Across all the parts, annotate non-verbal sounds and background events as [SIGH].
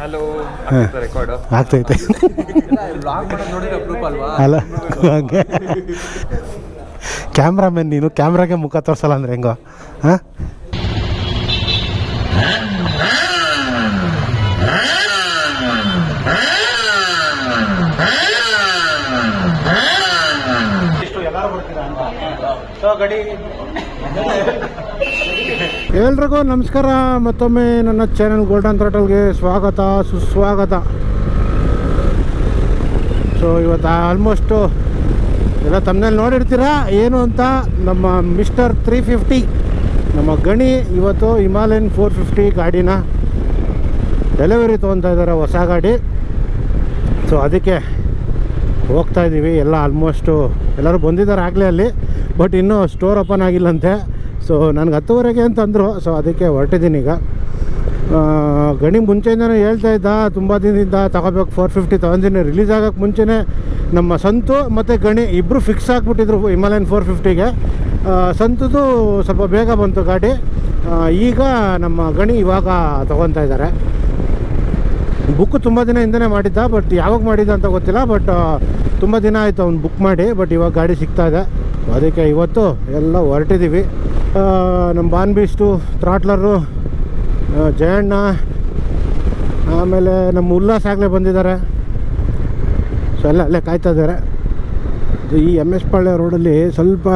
Hello record ಆಗ್ತೈತೆ ಅಲ್ಲ ಹಂಗೆ. ಕ್ಯಾಮ್ರಾಮನ್ ನೀನು ಕ್ಯಾಮ್ರಾಗೆ ಮುಖ ತೋರಿಸಲ್ಲ ಅಂದ್ರೆ ಹೆಂಗೋ? ಹಾಂ? ಎಲ್ರಿಗೂ ನಮಸ್ಕಾರ, ಮತ್ತೊಮ್ಮೆ ನನ್ನ ಚಾನೆಲ್ ಗೋಲ್ಡನ್ ಥ್ರೋಟಲ್ಗೆ ಸ್ವಾಗತ, ಸುಸ್ವಾಗತ. ಸೊ ಇವತ್ತು ಆಲ್ಮೋಸ್ಟು ಎಲ್ಲ ತಮ್ಮನೇಲಿ ನೋಡಿರ್ತೀರಾ? ಏನು ಅಂತ ನಮ್ಮ ಮಿಸ್ಟರ್ ತ್ರೀ ಫಿಫ್ಟಿ ನಮ್ಮ ಗಣಿ ಇವತ್ತು ಹಿಮಾಲಯನ್ ಫೋರ್ ಫಿಫ್ಟಿ ಗಾಡಿನ ಡೆಲಿವರಿ ತೊಗೊತಾ ಇದ್ದಾರೆ, ಹೊಸ ಗಾಡಿ. ಸೊ ಅದಕ್ಕೆ ಹೋಗ್ತಾ ಇದ್ದೀವಿ ಎಲ್ಲ ಆಲ್ಮೋಸ್ಟು ಎಲ್ಲರೂ ಬಂದಿದ್ದಾರೆ ಆಗಲೇ ಅಲ್ಲಿ ಬಟ್ ಇನ್ನೂ ಸ್ಟೋರ್ ಓಪನ್ ಆಗಿಲ್ಲಂತೆ ಸೊ ನನಗೆ ಹತ್ತುವರೆಗೆ ಅಂತಂದರು ಸೊ ಅದಕ್ಕೆ ಹೊರಟಿದ್ದೀನಿ ಈಗ. ಗಣಿ ಮುಂಚೆಯಿಂದನೇ ಹೇಳ್ತಾ ಇದ್ದ, ತುಂಬ ದಿನದಿಂದ ತಗೋಬೇಕು ಫೋರ್ ಫಿಫ್ಟಿ ತೊಗೊಂಡಿನಿ ರಿಲೀಸ್ ಆಗೋಕ್ಕೆ ಮುಂಚೆನೇ ನಮ್ಮ ಸಂತು ಮತ್ತು ಗಣಿ ಇಬ್ಬರು ಫಿಕ್ಸ್ ಆಗಿಬಿಟ್ಟಿದ್ರು ಹಿಮಾಲಯನ್ ಫೋರ್ ಫಿಫ್ಟಿಗೆ ಸಂತುದು ಸ್ವಲ್ಪ ಬೇಗ ಬಂತು ಗಾಡಿ. ಈಗ ನಮ್ಮ ಗಣಿ ಇವಾಗ ತೊಗೊತಾ ಇದ್ದಾರೆ. ಬುಕ್ ತುಂಬ ದಿನ ಹಿಂದೆನೇ ಮಾಡಿದ್ದ ಬಟ್ ಯಾವಾಗ ಮಾಡಿದ್ದ ಅಂತ ಗೊತ್ತಿಲ್ಲ ಬಟ್ ತುಂಬ ದಿನ ಆಯಿತು ಅವ್ನು ಬುಕ್ ಮಾಡಿ ಬಟ್ ಇವಾಗ ಗಾಡಿ ಸಿಗ್ತಾ ಇದೆ. ಅದಕ್ಕೆ ಇವತ್ತು ಎಲ್ಲ ಹೊರಟಿದ್ದೀವಿ ನಮ್ಮ ಬಾನ್ ಬೀಸ್ಟು ಥ್ರಾಟ್ಲರು ಜಯಣ್ಣ, ಆಮೇಲೆ ನಮ್ಮ ಉಲ್ಲಾಸ್ ಆಗಲೇ ಬಂದಿದ್ದಾರೆ. ಸೊ ಎಲ್ಲ ಅಲ್ಲೇ ಕಾಯ್ತಾ ಇದ್ದಾರೆ. ಈ ಎಂ ಎಸ್ ಪಾಳ್ಯ ರೋಡಲ್ಲಿ ಸ್ವಲ್ಪ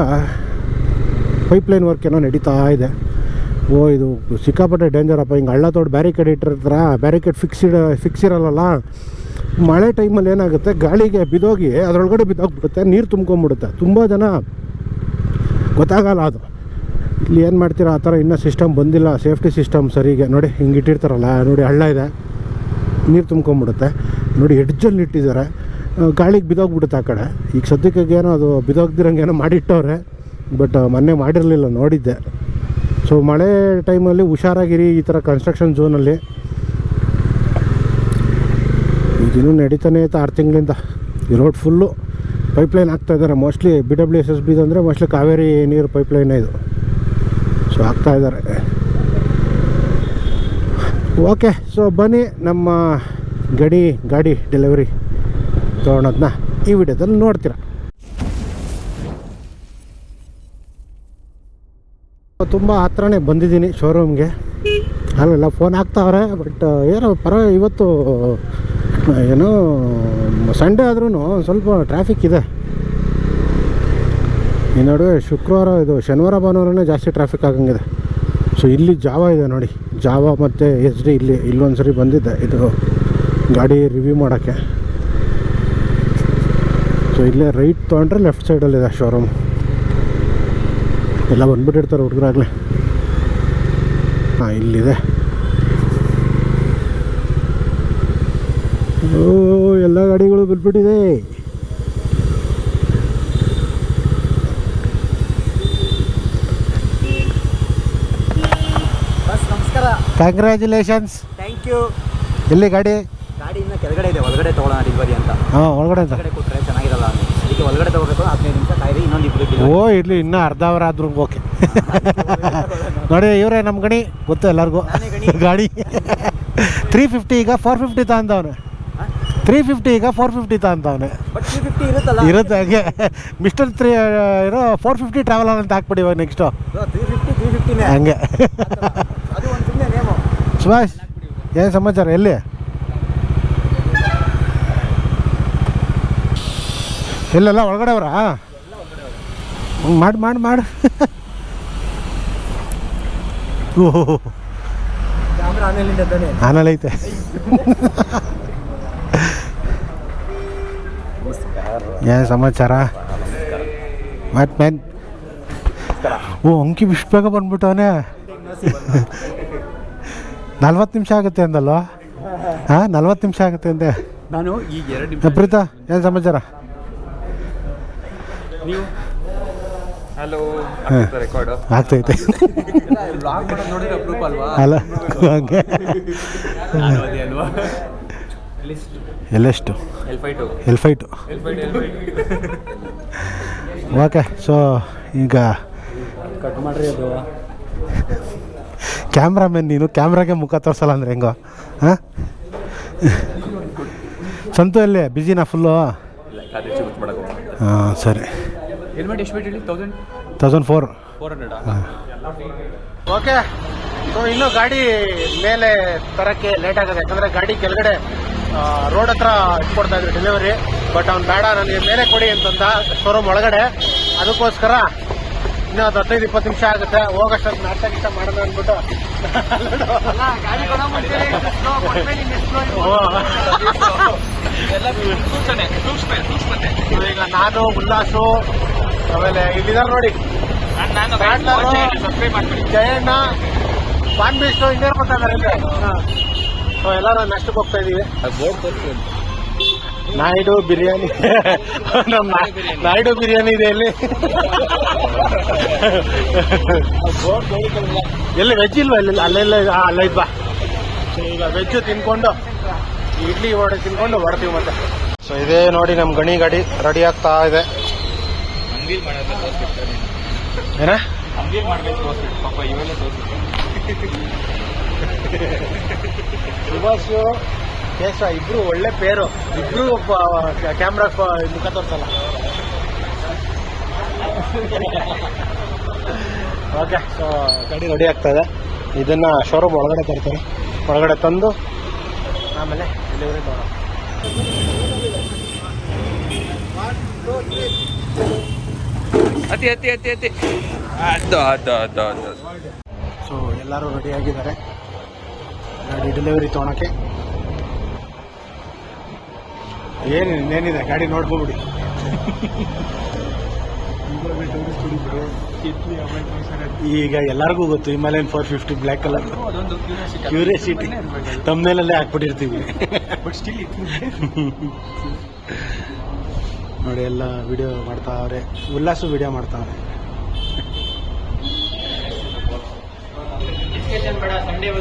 ಪೈಪ್ಲೈನ್ ವರ್ಕ್ ಏನೋ ನಡೀತಾ ಇದೆ. ಓ, ಇದು ಸಿಕ್ಕಾಪಟ್ಟೆ ಡೇಂಜರಪ್ಪ ಹಿಂಗೆ ಹಳ್ಳ ತೋಡು ಬ್ಯಾರಿಕೇಡ್ ಇಟ್ಟಿರ್ತಾರ? ಬ್ಯಾರಿಕೇಡ್ ಫಿಕ್ಸ್ ಇಡ ಫಿಕ್ಸ್ ಇರಲ್ಲ ಮಳೆ ಟೈಮಲ್ಲಿ ಏನಾಗುತ್ತೆ? ಗಾಳಿಗೆ ಬಿದೋಗಿ ಅದರೊಳಗಡೆ ಬಿದ್ದೋಗ್ಬಿಡುತ್ತೆ, ನೀರು ತುಂಬ್ಕೊಂಬಿಡುತ್ತೆ ತುಂಬ ಜನ ಗೊತ್ತಾಗಲ್ಲ ಅದು. ಇಲ್ಲಿ ಏನು ಮಾಡ್ತೀರಾ? ಆ ಥರ ಇನ್ನೂ ಸಿಸ್ಟಮ್ ಬಂದಿಲ್ಲ. ಸೇಫ್ಟಿ ಸಿಸ್ಟಮ್ ಸರಿಗೆ ನೋಡಿ, ಹಿಂಗೆ ಇಟ್ಟಿರ್ತಾರಲ್ಲ, ನೋಡಿ, ಹಳ್ಳ ಇದೆ. ನೀರು ತುಂಬ್ಕೊಂಬಿಡುತ್ತೆ. ನೋಡಿ ಎಡ್ಜಲ್ಲಿ ಇಟ್ಟಿದ್ದಾರೆ. ಗಾಳಿಗೆ ಬಿದೋಗ್ಬಿಡುತ್ತೆ ಆ ಕಡೆ. ಈಗ ಸದ್ಯಕ್ಕೆ ಏನೋ ಅದು ಬಿದೋಗ್ದಿರಂಗೇನೋ ಮಾಡಿಟ್ಟವ್ರೆ. ಬಟ್ ಮೊನ್ನೆ ಮಾಡಿರಲಿಲ್ಲ, ನೋಡಿದ್ದೆ. ಸೊ ಮಳೆ ಟೈಮಲ್ಲಿ ಹುಷಾರಾಗಿರಿ ಈ ಥರ ಕನ್ಸ್ಟ್ರಕ್ಷನ್ ಝೋನಲ್ಲಿ ಇದೂ ನಡೀತಾನೆ ಐತೆ ಆರು ತಿಂಗಳಿಂದ. ಈ ರೋಡ್ ಫುಲ್ಲು ಪೈಪ್ಲೈನ್ ಹಾಕ್ತಾ ಇದ್ದಾರೆ. Mostly B W S S ಬಿದು ಅಂದರೆ ಮೋಸ್ಟ್ಲಿ ಕಾವೇರಿ ನೀರು ಪೈಪ್ಲೈನೇ ಇದು. ಸೊ ಆಗ್ತಾ ಇದ್ದಾರೆ. ಓಕೆ, ಸೊ ಬನ್ನಿ ನಮ್ಮ ಗಡಿ ಗಾಡಿ ಡೆಲಿವರಿ ತೊಗೊಳೋದನ್ನ ಈ ವಿಡಿಯೋದಲ್ಲಿ ನೋಡ್ತೀರಾ. ತುಂಬ ಹತ್ರನೇ ಬಂದಿದ್ದೀನಿ ಶೋರೂಮ್ಗೆ. ಅಲ್ಲೆಲ್ಲ ಫೋನ್ ಹಾಕ್ತಾವ್ರೆ, ಬಟ್ ಏನೋ ಪರ ಇವತ್ತು ಏನೋ, ಸಂಡೇ ಆದ್ರೂ ಸ್ವಲ್ಪ ಟ್ರಾಫಿಕ್ ಇದೆ. ಈ ನಡುವೆ ಶುಕ್ರವಾರ ಇದು ಶನಿವಾರ ಭಾನುವಾರನೇ ಜಾಸ್ತಿ ಟ್ರಾಫಿಕ್ ಆಗಂಗಿದೆ. ಸೊ ಇಲ್ಲಿ ಜಾವ ಇದೆ ನೋಡಿ. ಜಾವ ಮತ್ತು ಎಚ್ ಡಿ ಇಲ್ಲಿ ಇಲ್ಲೊಂದು ಸರಿ ಬಂದಿದ್ದೆ ಇದು ಗಾಡಿ ರಿವ್ಯೂ ಮಾಡೋಕ್ಕೆ. ಸೊ ಇಲ್ಲೇ ರೈಟ್ ತೊಗೊಂಡ್ರೆ ಲೆಫ್ಟ್ ಸೈಡಲ್ಲಿದೆ ಶೋರೂಮ್ ಎಲ್ಲ ಬಂದ್ಬಿಟ್ಟಿರ್ತಾರೆ ಹುಡುಗರಾಗಲೇ. ಹಾಂ, ಇಲ್ಲಿದೆ. ಓ, ಎಲ್ಲ ಗಾಡಿಗಳು ಬಂದ್ಬಿಟ್ಟಿದೆ ಬಸ್ ನಮಸ್ಕಾರ ಕಂಗ್ರ್ಯಾಚುಲೇಷನ್ಸ್ ಥ್ಯಾಂಕ್ ಯು ಎಲ್ಲಿ ಗಾಡಿ? ಗಾಡಿ ಇನ್ನು ಕೆಳಗಡೆ ಇದೆ ಒಳಗಡೆ ತೊಗೊಳ್ಳೋಣ ಡಿಲ್ವರಿ ಅಂತ. ಹಾಂ ಒಳಗಡೆ ಅಂತ ಒಳಗಡೆ ಕೊಟ್ಟರೆ ಚೆನ್ನಾಗಿರಲ್ಲ ಅಂತ. ಅದಕ್ಕೆ ಒಳಗಡೆ ತೊಗೋಬೇಕು ಹದಿನೈದು ನಿಮಿಷ ಕಾಯಿರಿ ಇನ್ನೊಂದು ಇಬ್ಬರು ಓ ಇರ್ಲಿ ಇನ್ನೂ ಅರ್ಧ ಅವರ್ ಆದ್ರೂ ಓಕೆ. ನೋಡಿ ಇವರೇ ನಮ್ಮ ಗಣಿ ಗೊತ್ತು ಎಲ್ಲರಿಗೂ. ಗಾಡಿ. ತ್ರೀ ಫಿಫ್ಟಿ ಈಗ ಫೋರ್ ಫಿಫ್ಟಿ ತಗೊಂತವನೆ ತ್ರೀ ಫಿಫ್ಟಿ ಈಗ ಫೋರ್ ಫಿಫ್ಟಿ ತಾ ಬಟ್ ತ್ರೀ ಫಿಫ್ಟಿ ಇರುತ್ತಲ್ಲ? ಇರುತ್ತೆ ಹಾಗೆ. ಮಿಸ್ಟರ್ ತ್ರೀ ಏನೋ ಫೋರ್ ಫಿಫ್ಟಿ ಟ್ರಾವೆಲರ್ ಅಂತ ಹಾಕ್ಬಿಡಿ ಇವಾಗ ನೆಕ್ಸ್ಟು ಹಂಗೆ ಅದು ಒಂದು ಸುಮ್ಮನೆ ನೇಮು ಸುಭಾಷ್ ಏನು ಸಮಾಚಾರ, ಎಲ್ಲಿ? ಇಲ್ಲೆಲ್ಲ ಒಳಗಡೆ ಅವರಾ ಮಾಡಿ ಮಾಡಿ, ಮಾಡು. ಓಹೋ ಐತೆ ಏನು ಸಮಾಚಾರ? ಮತ್ತೆ ಓ, ಅಂಕಿ ಬಿಷ್ಟು ಬೇಗ ಬಂದ್ಬಿಟ್ಟವನೇ. ನಲ್ವತ್ತು ನಿಮಿಷ ಆಗುತ್ತೆ ಅಂದಲ್ವಾ? ಹಾಂ ನಲ್ವತ್ತು ನಿಮಿಷ ಆಗುತ್ತೆ ಅಂದೆ. ನಾನು ಈಗ ಎರಡು ನಿಮಿಷ ಪ್ರೀತಾ ಏನು ಸಮಾಚಾರ? ನೀವು? ಹಲೋ. ರೆಕಾರ್ಡ್ ಆಗ್ತೈತೆ ಅಲ್ಲ ಹಂಗೆ. ಎಲ್ಲೆಷ್ಟು? ಎಲ್ ಫೈಟು ಓಕೆ ಸೊ ಈಗ ಕಟ್ ಮಾಡ್ರಿ ಅದು. ಕ್ಯಾಮ್ರಾಮನ್ ನೀನು ಕ್ಯಾಮ್ರಾಗೆ ಮುಖ ತೋರಿಸಲ್ಲ ಅಂದ್ರೆ ಹೆಂಗೋ? ಹಾಂ? ಸಂತು ಅಲ್ಲೇ ಬ್ಯುಸಿನಾ ಫುಲ್ಲು ಹಾಂ ಸರಿ. ತೌಸಂಡ್ ಫೋರ್ ಓಕೆ ಸೊ ಇನ್ನು ಗಾಡಿ ಮೇಲೆ ತರಕ್ಕೆ ಲೇಟ್ ಆಗುತ್ತೆ ಯಾಕಂದ್ರೆ ಗಾಡಿ ಕೆಳಗಡೆ ರೋಡ್ ಹತ್ರ ಇಟ್ಕೊಡ್ತಾ ಇದ್ರು ಡೆಲಿವರಿ ಬಟ್ ಅವ್ನು ಬೇಡ ನನಗೆ ಮೇಲೆ ಕೊಡಿ ಅಂತಂದ ಶೋರೂಮ್ ಒಳಗಡೆ. ಅದಕ್ಕೋಸ್ಕರ ಇನ್ನೂ ಒಂದು ಹದಿನೈದು ಇಪ್ಪತ್ತು ನಿಮಿಷ ಆಗುತ್ತೆ. ಹೋಗೋಷ್ಟೊತ್ತು ನಾಷ್ಟ ಗಿಷ್ಟ ಮಾಡೋಣ ಅಂದ್ಬಿಟ್ಟು. ಈಗ ನಾನು ಉಲ್ಲಾಸು ಆಮೇಲೆ ಇಲ್ಲಿದ್ದಾರೆ ನೋಡಿ. ಜಯಣ್ಣ ಪಾನ್ ಬೀಸ್ ಇಂಡಿಯರ್ ಬರ್ತಾ ಇದ್ದಾರೆ ಇಲ್ಲಿ. ಸೊ ಎಲ್ಲರೂ ನಷ್ಟಕ್ಕೆ ಹೋಗ್ತಾ ಇದೀವಿ. ನಾಯ್ಡು ಬಿರಿಯಾನಿ. ನಮ್ಮ ನಾಯ್ಡು ಬಿರಿಯಾನಿ. ಇದೆ ಇಲ್ಲಿ. ಎಲ್ಲಿ ವೆಜ್ ಇಲ್ವಾ ಇಲ್ಲಿ? ಅಲ್ಲೆಲ್ಲ ಅಲ್ಲ ಬಾ ಈಗ ವೆಜ್ ತಿನ್ಕೊಂಡು ಇಡ್ಲಿ ವಡೆ ತಿನ್ಕೊಂಡು ಹೊಡ್ತೀವಿ ಮತ್ತೆ. ಸೊ ಇದೇ ನೋಡಿ ನಮ್ಮ ಗಣಿ ಗಾಡಿ ರೆಡಿ ಆಗ್ತಾ ಇದೆ. ಏನ? ಸುಭಾಷ್ ಕೇಶ ಇಬ್ರು ಒಳ್ಳೆ ಪೇರು ಇಬ್ರು ಕ್ಯಾಮ್ರಾ ಮುಖ ತೋರಿಸಲ್ಲ. ಓಕೆ ಸೊ ಗಾಡಿ ರೆಡಿ ಆಗ್ತಾ ಇದೆ. ಇದನ್ನ ಶೋರೂಮ್ ಒಳಗಡೆ ತರ್ತಾರೆ. ಒಳಗಡೆ ತಂದು ಆಮೇಲೆ ಡೆಲಿವರಿ ಮಾಡೋಣ ಅತಿ ಅತಿ ಅತಿ ಅತಿ. ಅದು ಅದು ಅದು ಅದು ಸೊ ಎಲ್ಲರೂ ರೆಡಿ ಆಗಿದ್ದಾರೆ. ಗಾಡಿ ಡೆಲಿವರಿ ತೊಗೊಳಕ್ಕೆ ಏನು ಇನ್ನೇನಿದೆ ಗಾಡಿ ನೋಡ್ಕೊಂಬಿಡಿ. ಈಗ ಎಲ್ಲರಿಗೂ ಗೊತ್ತು Himalayan four fifty black colour curiosity ತಮ್ಮನೇಲಲ್ಲೇ ಹಾಕ್ಬಿಟ್ಟಿರ್ತೀವಿ. ನೋಡಿ ಎಲ್ಲ ವಿಡಿಯೋ ಮಾಡ್ತಾವ್ರೆ. ಉಲ್ಲಾಸು ವಿಡಿಯೋ ಮಾಡ್ತಾವ್ರೆ. ಸಂಡೇ [LAUGHS]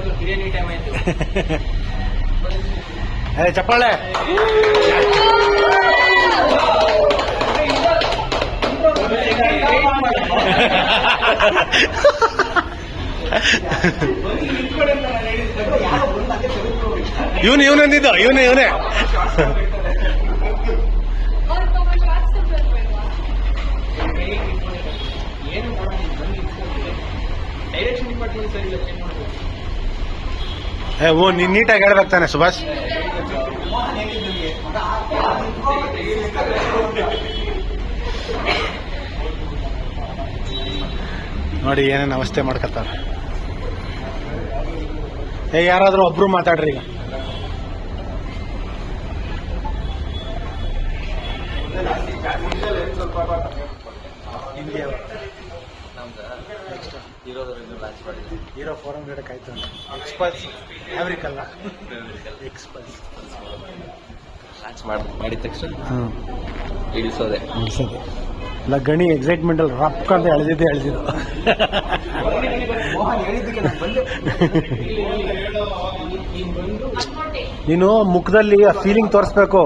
ಚಪ್ಪಾಳೆ. ಇವನು ಇವನೇ ನಿದ್ದು ಇವನೇ ಇವನೇ. ಏ ಓ ನೀನ್ ನೀಟಾಗಿ ಹೇಳ್ಬೇಕು ತಾನೆ ಸುಭಾಷ್. ನೋಡಿ ಏನೇನು ಅವಸ್ಥೆ ಮಾಡ್ಕೊತಾರ ಏ ಯಾರಾದರೂ ಒಬ್ರು ಮಾತಾಡ್ರಿ ಈಗ. ಲಾಂಚ್ ಮಾಡಿದ್ವಿ ಹೀರೋ ಫೋರ್ ಹಂಡ್ರೆಡ್ ಆಯ್ತು ಎಕ್ಸ್ಪಲ್ಸ್ ಫ್ಯಾಬ್ರಿಕ್ ಅಲ್ಲ. ಎಕ್ಸ್ಪಲ್ಸ್ ಲಾಂಚ್ ಮಾಡಿ ಮಾಡಿದ ತಕ್ಷಣ ಇಳಿಸೋದೆ ಅನ್ಸೋದು ಇಲ್ಲ ಗಣಿ ಎಕ್ಸೈಟ್ಮೆಂಟ್ ಅಲ್ಲಿ ರಪ್ ಅಂತ ಎಳೆದಿದ್ದೆ ಎಳೆದಿದ್ದು ನೀನು ಮುಖದಲ್ಲಿ ಆ ಫೀಲಿಂಗ್ ತೋರಿಸ್ಬೇಕು.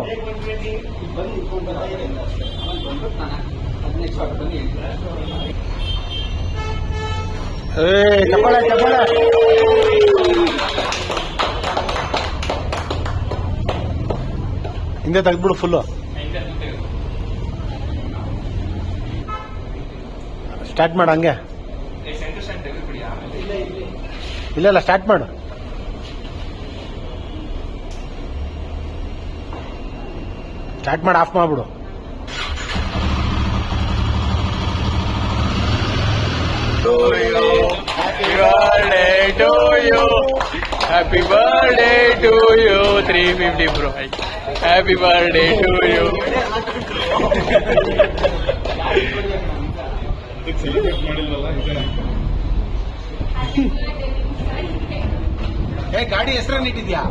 ಏ ಚಪ್ಪಾಳೆ ಚಪ್ಪಾಳೆ ಹಿಂದೆ ತೆಗ್ದ್ಬಿಡು ಫುಲ್ಲು ಸ್ಟಾರ್ಟ್ ಮಾಡು ಹಂಗೆ. ಇಲ್ಲ ಇಲ್ಲ ಸ್ಟಾರ್ಟ್ ಮಾಡು. ಸ್ಟಾರ್ಟ್ ಮಾಡಿ ಆಫ್ ಮಾಡ್ಬಿಡು. Happy birthday to you. Happy birthday to you. 350 bro. Happy birthday to you. ಏ ಗಾಡಿ ಹೆಸರನ್ನ ಇಟ್ಟಿದ್ಯಾ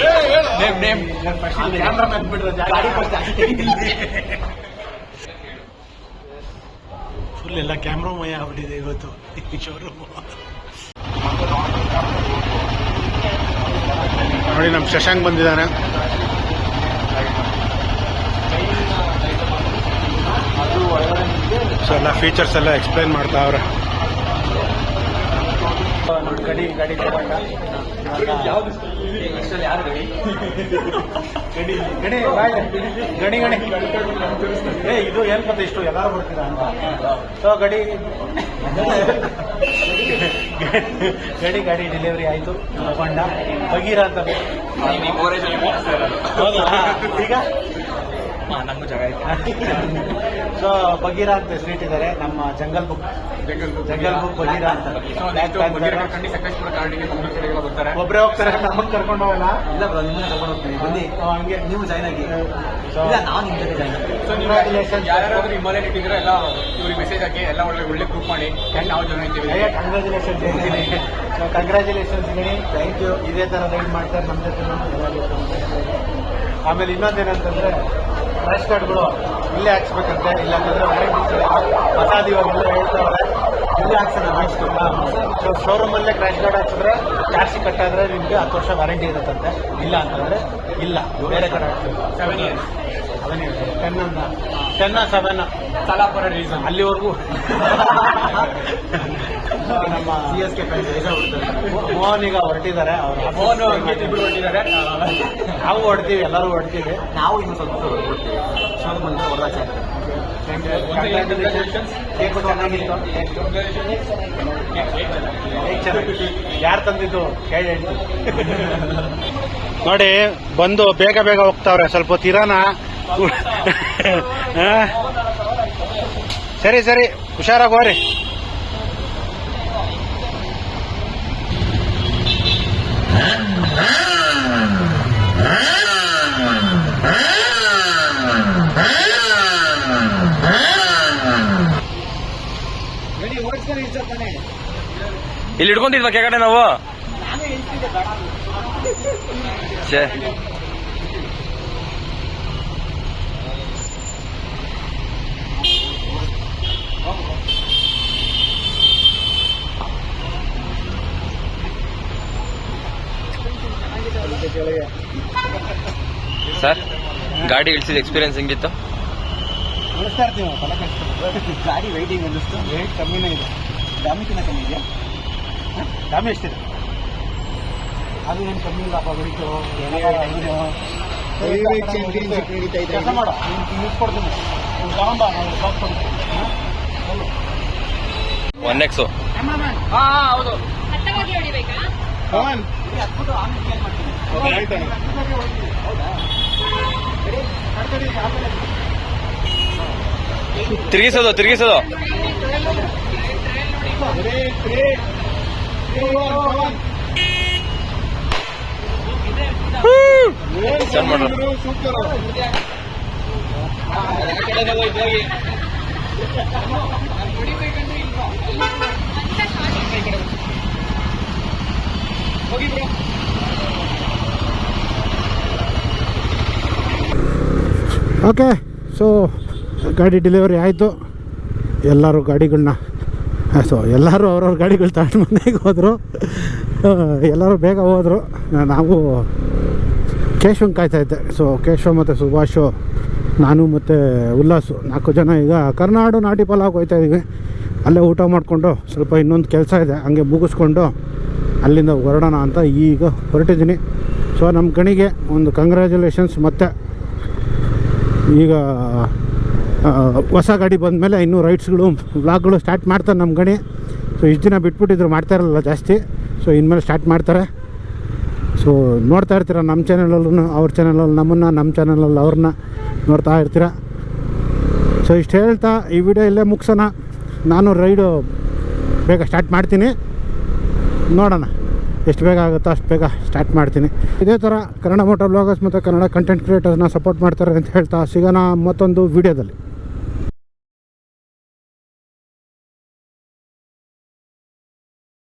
Name, name. ಫುಲ್ ಎಲ್ಲ ಕ್ಯಾಮ್ರಾಮಯ ಆಗ್ಬಿಟ್ಟಿದೆ ಇವತ್ತು. ಈ ಶೋರೂಮ್ ನೋಡಿ ನಮ್ಮ ಶಶಾಂಕ್ ಬಂದಿದ್ದಾನೆ ಸೊ ಎಲ್ಲ ಫೀಚರ್ಸ್ ಎಲ್ಲ ಎಕ್ಸ್ಪ್ಲೈನ್ ಮಾಡ್ತಾವ್ರೆ ಗಡಿ ಗಡಿ ತಗೊಂಡ ಗಡಿ ಗಡಿ ಗಣಿ ಗಡಿ ಗಡಿ ಏ ಇದು ಏನ್ ಗೊತ್ತಾ ಇಷ್ಟು ಎಲ್ಲಾರು ಬರ್ತೀರಾ ಅಂತ ಸೊ ಗಡಿ ಗಡಿ ಗಾಡಿ ಡೆಲಿವರಿ ಆಯ್ತು ತಗೊಂಡ ಬಗೀರ ಅಂತ? ಈಗ ನಮಗೂ ಜಾಗ ಐತೆ. ಸೊ ಬಗೀರಾ ಅಂತ ಹೆಸರಿಟ್ಟಿದ್ದಾರೆ. ನಮ್ಮ Jungle Book Jungle Book Bagheera ಅಂತ. ಒಬ್ಬರೇ ಹೋಗ್ತಾರೆ ನಮ್ಮನ್ನ ಕರ್ಕೊಂಡು ಹೋಗಲ್ಲ ಇಲ್ಲ ಬ್ರೋ ನಿಮ್ಮನ್ನ ಕರ್ಕೊಂಡು ಹೋಗ್ತೀನಿ. ಬನ್ನಿ. ಹಂಗೆ ನೀವು ಜಾಯ್ನ್ ಆಗಿ. ಕಂಗ್ರಾಚುಲೇಷನ್ ಇಲ್ಲ ನಾವು ನಿಮ್ಮ ಜೊತೆ ಜಾಯ್ನ್ ಆಗ್ತೀವಿ ಯಾರಾದ್ರೂ ಹಿಮಾಲಯ ಇಟ್ಟಿದ್ರೆ ಎಲ್ಲ ಇವ್ರಿಗೆ ಮೆಸೇಜ್ ಹಾಕಿ ಎಲ್ಲ ಒಳ್ಳೆ ಒಳ್ಳೆ ಗ್ರೂಪ್ ಮಾಡಿ. ನಾವು ಜಾಯ್ನ್ ಆಗ್ತೀವಿ. ಕಂಗ್ರ್ಯಾಚುಲೇಷನ್ಸ್ ಹೇಳ್ತೀನಿ ಸೊ ಕಂಗ್ರ್ಯಾಚುಲೇಷನ್ಸ್ ಹೇಳಿ ಥ್ಯಾಂಕ್ ಯು ಇದೇ ತರ ರೈಡ್ ಮಾಡ್ತಾರೆ ನಮ್ಮ ಜೊತೆ. ಆಮೇಲೆ ಇನ್ನೊಂದೇನಂತಂದ್ರೆ ಕ್ರಾಶ್ ಕಾರ್ಡ್ಗಳು ಇಲ್ಲೇ ಹಾಕ್ಸ್ಬೇಕಂತೆ ಇಲ್ಲಾಂತಂದ್ರೆ ಮಸಾದಿ ಇವಾಗೆಲ್ಲ ಹೇಳ್ತಾವ್ರೆ ಇಲ್ಲೇ ಹಾಕ್ಸೋಣ ನೆಕ್ಸ್ಟ್ ಸೊ ಶೋರೂಮಲ್ಲೇ ಕ್ರಾಶ್ ಕಾರ್ಡ್ ಹಾಕ್ಸಿದ್ರೆ ಜಾಸ್ತಿ ಕಟ್ಟಾದರೆ ನಿಮಗೆ ಹತ್ತು ವರ್ಷ ವಾರಂಟಿ ಇರುತ್ತಂತೆ. ಇಲ್ಲ ಅಂತಂದ್ರೆ ಇಲ್ಲ. ಬೇರೆ ಕಡೆ seven years seven years ten ಅಂತ ಟೆನ್ನ ಸೆವೆನ್ ಸಾಲ ಫಾರ್ ರೀಸನ್ ಅಲ್ಲಿವರೆಗೂ. [LAUGHS] ನಮ್ಮ ಸಿ ಎಸ್ ಕೆ ಮೋಹನ್ ಈಗ ಹೊರಟಿದ್ದಾರೆ. ಅವರು ಇಬ್ರು ಹೊಟ್ಟಿದ್ದಾರೆ ನಾವು ಹೊಡ್ತೀವಿ ಎಲ್ಲರೂ ಹೊಡ್ತೀವಿ ನಾವು ಇನ್ನು ಸ್ವಲ್ಪ ಹೊರಡ್ಬಿಡ್ತೀವಿ ಶೋರೂಮ್ ಬಂದು ಹೊರದಾಚೆ ಕೇಕ್ ಚೆನ್ನಾಗಿತ್ತು ಯಾರು ತಂದಿದ್ದು? ಕೇಳಿ ನೋಡಿ ಬಂದು ಬೇಗ ಬೇಗ ಹೋಗ್ತಾವ್ರೆ. ಸ್ವಲ್ಪ ಹೊತ್ತು ಸರಿ ಸರಿ ಸರಿ. ಹುಷಾರಾಗಿ ಹೋರಿ ಇಲ್ಲಿ ಇಟ್ಕೊಂತಿದ್ವ ಕೆಗಡೆ ನಾವು? ಛೇ. ಸರ್, ಗಾಡಿ ಇಳಿಸಿದ ಎಕ್ಸ್ಪೀರಿಯನ್ಸ್ ಹೆಂಗಿತ್ತು? ಗಾಡಿ ವೈಟಿಂಗ್ ಅನ್ನಿಸ್ತು ರೇಟ್ ಕಮ್ಮಿನೇ ಇದೆ. ಡ್ಯಾಮೇಜ್ ಕಮ್ಮಿ ಇದೆಯಾ? ದಾಮಿ ಎಷ್ಟಿದೆ ಅದು ಏನು ಕಮ್ಮಿ ಇಲ್ಲಪ್ಪ ವೆಯ್ಟು ಕೆಲಸ ಮಾಡು. ನಿಲ್ಸ್ಕೊಡ್ತೀನಿ ನೀನು ತಗೊಂಬ ನಾನು ಬಾಕ್ಸ್ ಕೊಡ್ತೀನಿ. ಒನ್ ಎಕ್ಸು ಹೌದು. ತಿರುಗಿಸೋದು ತಿರುಗಿಸೋದು. ಓಕೆ ಸೊ ಗಾಡಿ ಡೆಲಿವರಿ ಆಯಿತು. ಎಲ್ಲರೂ ಗಾಡಿಗಳನ್ನ ಸೊ ಎಲ್ಲರೂ ಅವ್ರವ್ರ ಗಾಡಿಗಳು ತಗೊಂಡು ಮನೆಗೆ ಹೋದರು. ಎಲ್ಲರೂ ಬೇಗ ಹೋದರು. ನಾವು ಕೇಶವನ್ ಕಾಯ್ತಾ ಇದ್ದೆ. ಸೊ ಕೇಶವ ಮತ್ತು ಸುಭಾಷು, ನಾನು ಮತ್ತು ಉಲ್ಲಾಸು. ನಾಲ್ಕು ಜನ ಈಗ ಕರ್ನಾಡು ನಾಟಿ ಪಲಾವ್ ಹೋಗ್ತಾ ಇದ್ದೀವಿ ಅಲ್ಲೇ ಊಟ ಮಾಡಿಕೊಂಡು ಸ್ವಲ್ಪ ಇನ್ನೊಂದು ಕೆಲಸ ಇದೆ. ಹಂಗೆ ಮುಗಿಸ್ಕೊಂಡು ಅಲ್ಲಿಂದ ಹೊರಡೋಣ ಅಂತ ಈಗ ಹೊರಟಿದ್ದೀನಿ. ಸೊ ನಮ್ಮ ಕಣಿಗೆ ಒಂದು ಕಂಗ್ರ್ಯಾಚುಲೇಷನ್ಸ್ ಮತ್ತು. ಈಗ ಹೊಸ ಗಾಡಿ ಬಂದಮೇಲೆ ಇನ್ನೂ ರೈಡ್ಸ್ಗಳು, ವ್ಲಾಗ್ಗಳು ಸ್ಟಾರ್ಟ್ ಮಾಡ್ತಾರೆ ನಮ್ಮ ಗಣಿ. ಸೊ ಇಷ್ಟು ದಿನ ಬಿಟ್ಬಿಟ್ಟಿದ್ರು, ಮಾಡ್ತಾ ಇರಲಿಲ್ಲ ಜಾಸ್ತಿ. ಸೊ ಇನ್ಮೇಲೆ ಸ್ಟಾರ್ಟ್ ಮಾಡ್ತಾರೆ. ಸೊ ನೋಡ್ತಾ ಇರ್ತೀರ ನಮ್ಮ ಚಾನಲಲ್ಲೂ ಅವ್ರ ಚಾನಲಲ್ಲಿ ನಮ್ಮನ್ನು, ನಮ್ಮ ಚಾನಲಲ್ಲಿ ಅವ್ರನ್ನ ನೋಡ್ತಾ ಇರ್ತೀರ? ಸೊ ಇಷ್ಟು ಹೇಳ್ತಾ ಈ ವಿಡಿಯೋ ಇಲ್ಲೇ ಮುಗಿಸೋಣ. ನಾನು ರೈಡು ಬೇಗ ಸ್ಟಾರ್ಟ್ ಮಾಡ್ತೀನಿ. ನೋಡೋಣ, ಎಷ್ಟು ಬೇಗ ಆಗುತ್ತೋ ಅಷ್ಟು ಬೇಗ ಸ್ಟಾರ್ಟ್ ಮಾಡ್ತೀನಿ. ಇದೇ ಥರ ಕನ್ನಡ ಮೋಟರ್ ಬ್ಲಾಗರ್ಸ್ ಮತ್ತು ಕನ್ನಡ ಕಂಟೆಂಟ್ ಕ್ರಿಯೇಟರ್ಸ್ನ ಸಪೋರ್ಟ್ ಮಾಡ್ತಾರೆ ಅಂತ ಹೇಳ್ತಾ ಸಿಗೋಣ ಮತ್ತೊಂದು ವಿಡಿಯೋದಲ್ಲಿ.